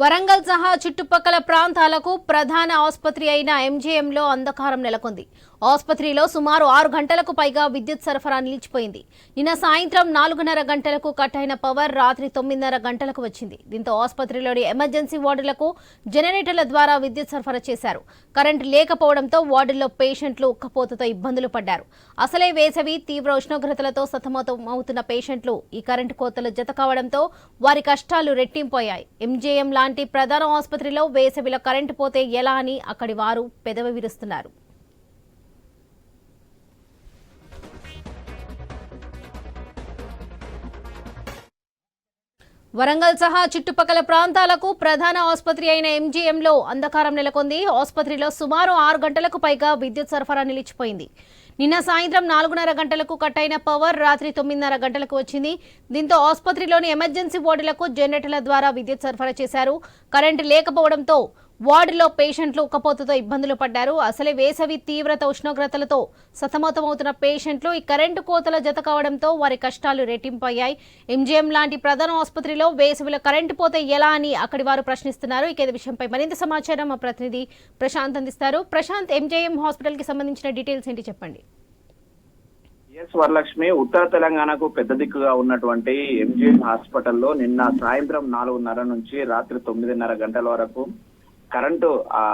వరంగల్ సహా చుట్టుపక్కల ప్రాంతాలకు ప్రధాన ఆసుపత్రి అయిన ఎంజీఎంలో అంధకారం నెలకొంది. ఆసుపత్రిలో సుమారు ఆరు గంటలకు పైగా విద్యుత్ సరఫరా నిలిచిపోయింది. నిన్న సాయంత్రం నాలుగున్నర గంటలకు కట్ అయిన పవర్ రాత్రి తొమ్మిదిన్నర గంటలకు వచ్చింది. దీంతో ఆసుపత్రిలోని ఎమర్జెన్సీ వార్డులకు జనరేటర్ల ద్వారా విద్యుత్ సరఫరా చేశారు. కరెంటు లేకపోవడంతో వార్డుల్లో పేషెంట్లు ఉక్కపోతతో ఇబ్బందులు పడ్డారు. అసలే వేసవి తీవ్ర ఉష్ణోగ్రతలతో సతమతం అవుతున్న పేషెంట్లు ఈ కరెంటు కోతలు జత కావడంతో వారి కష్టాలు రెట్టింపోయాయి. ఎంజేఎం లాంటి ప్రధాన ఆసుపత్రిలో వేసవిలో కరెంటు పోతే ఎలా అని అక్కడి వారు పెదవి విరుస్తున్నారు. వరంగల్ సహా చుట్టుపక్కల ప్రాంతాలకు ప్రధాన ఆసుపత్రి అయిన ఎంజీఎంలో అంధకారం నెలకొంది. ఆసుపత్రిలో సుమారు ఆరు గంటలకు పైగా విద్యుత్ సరఫరా నిలిచిపోయింది. నిన్న సాయంత్రం నాలుగున్నర గంటలకు కట్ అయిన పవర్ రాత్రి తొమ్మిదిన్నర గంటలకు వచ్చింది. దీంతో ఆసుపత్రిలోని ఎమర్జెన్సీ వార్డులకు జనరేటర్ల ద్వారా విద్యుత్ సరఫరా చేశారు. కరెంటు లేకపోవడంతో వార్డులో పేషెంట్లు ఉక్కపోతతో ఇబ్బందులు పడ్డారు. అసలే వేసవి తీవ్రత ఉష్ణోగ్రతలతో సతమతమవుతున్న పేషెంట్లు ఈ కరెంటు కోతల జత కావడంతో వారి కష్టాలు రెట్టింపయ్యాయి. ఎంజీఎం లాంటి ప్రధాన ఆసుపత్రిలో వేసవిలో కరెంటు పోతే ఎలా అని అక్కడి వారు ప్రశ్నిస్తున్నారు. ఇక విషయంపై మరింత సమాచారం మా ప్రతినిధి ప్రశాంత్ అందిస్తారు. ప్రశాంత్ ఎంజేఎం హాస్పిటల్కి సంబంధించిన డీటెయిల్స్ ఏంటి చెప్పండి. ఎస్ వరలక్ష్మి ఉత్తర తెలంగాణకు పెద్ద దిక్కుగా ఉన్నటువంటి ఎంజీఎం హాస్పిటల్లో నిన్న సాయంత్రం నాలుగున్నర నుంచి రాత్రి తొమ్మిదిన్నర గంటల వరకు కరెంటు ఆ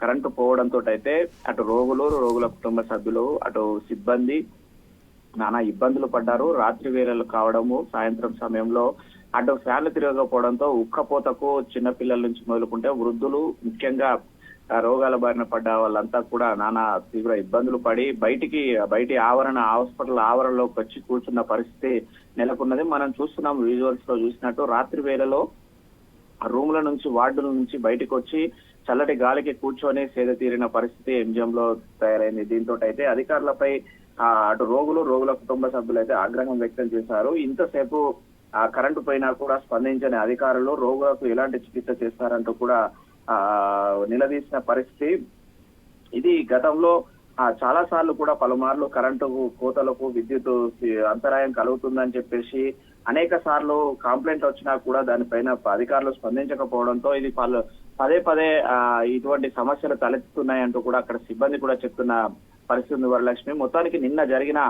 కరెంటు పోవడంతో అయితే అటు రోగులు రోగుల కుటుంబ సభ్యులు అటు సిబ్బంది నానా ఇబ్బందులు పడ్డారు. రాత్రి వేళలు కావడము సాయంత్రం సమయంలో అటు ఫ్యాన్లు తిరగకపోవడంతో ఉక్కపోతకు చిన్నపిల్లల నుంచి మొదలుకుంటే వృద్ధులు ముఖ్యంగా రోగాల బారిన పడ్డ వాళ్ళంతా కూడా నానా తీవ్ర ఇబ్బందులు పడి బయటికి బయటి ఆవరణ హాస్పిటల్ ఆవరణలోకి వచ్చి కూర్చున్న పరిస్థితి నెలకొన్నది. మనం చూస్తున్నాం విజువల్స్లో చూసినట్టు రాత్రి వేళలో రూముల నుంచి వార్డుల నుంచి బయటకు వచ్చి చల్లటి గాలికి కూర్చొని సేద తీరిన పరిస్థితి ఎంజిఎం లో తయారైంది. దీంతో అయితే అధికారులపై ఆ, అటు రోగులు రోగుల కుటుంబ సభ్యులు అయితే ఆగ్రహం వ్యక్తం చేశారు. ఇంతసేపు ఆ కరెంటు పైన కూడా స్పందించని అధికారులు రోగులకు ఎలాంటి చికిత్స చేస్తారంటూ కూడా ఆ నిలదీసిన పరిస్థితి. ఇది గతంలో చాలా సార్లు కూడా పలుమార్లు కరెంటు కోతలకు విద్యుత్ అంతరాయం కలుగుతుందని చెప్పేసి అనేక సార్లు కంప్లైంట్ వచ్చినా కూడా దానిపైన అధికారులు స్పందించకపోవడంతో ఇది పలు పదే పదే ఇటువంటి సమస్యలు తలెత్తుతున్నాయంటూ కూడా అక్కడ సిబ్బంది కూడా చెప్తున్న పరిస్థితి ఉంది వరలక్ష్మి. మొత్తానికి నిన్న జరిగిన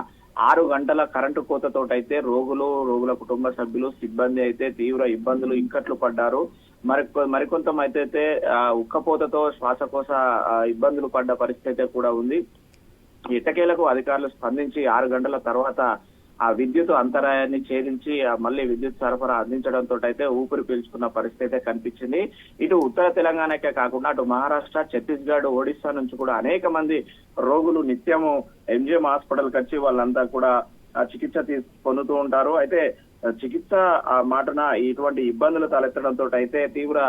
ఆరు గంటల కరెంటు కోతతోటైతే రోగులు రోగుల కుటుంబ సభ్యులు సిబ్బంది అయితే తీవ్ర ఇబ్బందులు ఇంకట్లు పడ్డారు. మరి మరికొంతమైతే అయితే, ఉక్కపోతతో శ్వాసకోశ ఇబ్బందులు పడ్డ పరిస్థితి అయితే కూడా ఉంది. ఇటకేలకు అధికారులు స్పందించి ఆరు గంటల తర్వాత ఆ విద్యుత్ అంతరాయాన్ని ఛేదించి మళ్ళీ విద్యుత్ సరఫరా అందించడంతో అయితే ఊపిరి పీల్చుకున్న పరిస్థితి అయితే కనిపించింది. ఇటు ఉత్తర తెలంగాణకే కాకుండా అటు మహారాష్ట్ర ఛత్తీస్గఢ్ ఒడిశా నుంచి కూడా అనేక మంది రోగులు నిత్యము ఎంజిఎం హాస్పిటల్కి వచ్చి వాళ్ళంతా కూడా చికిత్స తీ పొందుతూ ఉంటారు. అయితే చికిత్స ఆ మాటన ఇటువంటి ఇబ్బందులు తలెత్తడంతో అయితే తీవ్ర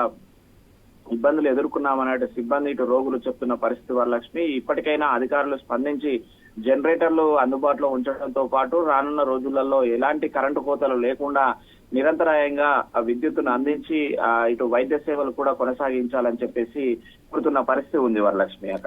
ఇబ్బందులు ఎదుర్కొన్నామన్నట్టు సిబ్బంది ఇటు రోగులు చెప్తున్న పరిస్థితి వరలక్ష్మి ఇప్పటికైనా అధికారులు స్పందించి జనరేటర్లు అందుబాటులో ఉంచడంతో పాటు రానున్న రోజులలో ఎలాంటి కరెంటు కోతలు లేకుండా నిరంతరాయంగా విద్యుత్తును అందించి ఇటు వైద్య సేవలు కూడా కొనసాగించాలని చెప్పేసి కోరుతున్న పరిస్థితి ఉంది వరలక్ష్మి. అక్కడ